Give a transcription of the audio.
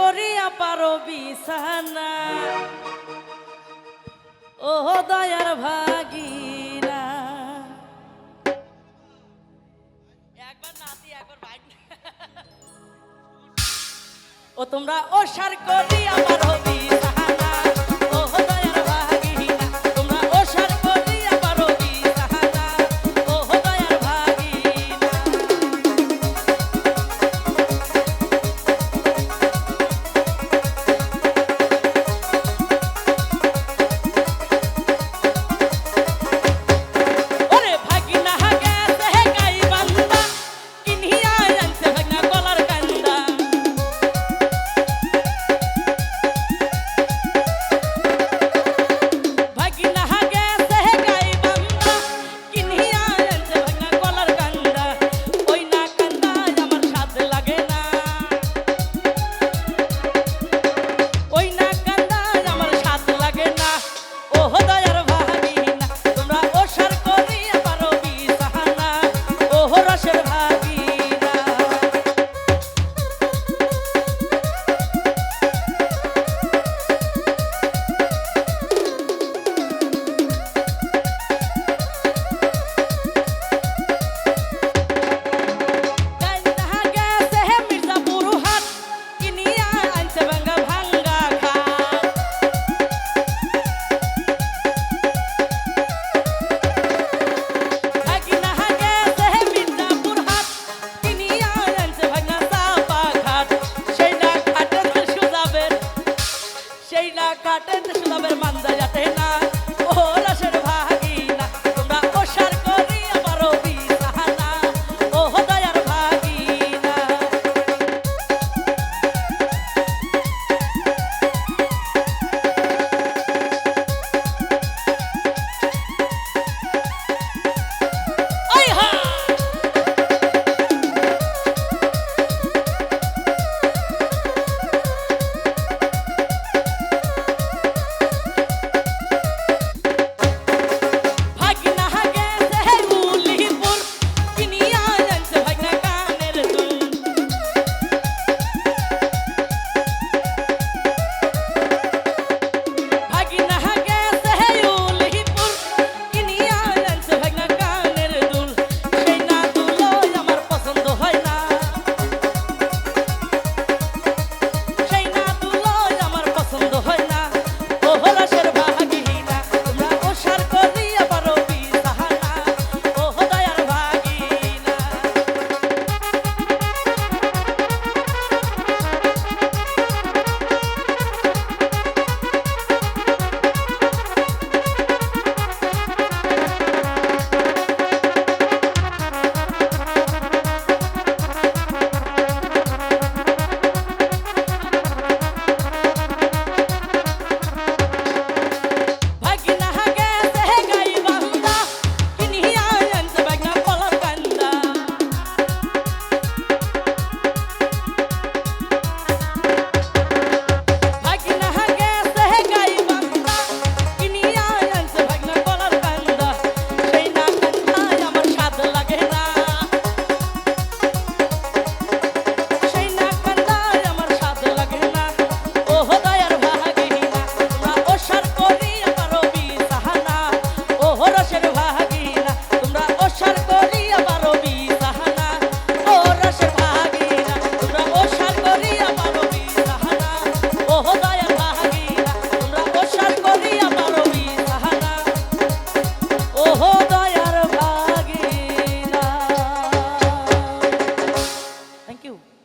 করিয়া পারো বিছানা। ও দয়ার ভাগিরা। একবার নাতি, একবার ভাগ ও তোমরা ওসার করিয়া পারো বিছানা। কাটে কৃষ্ণবের মাঞ্জা যাতে না। thank you.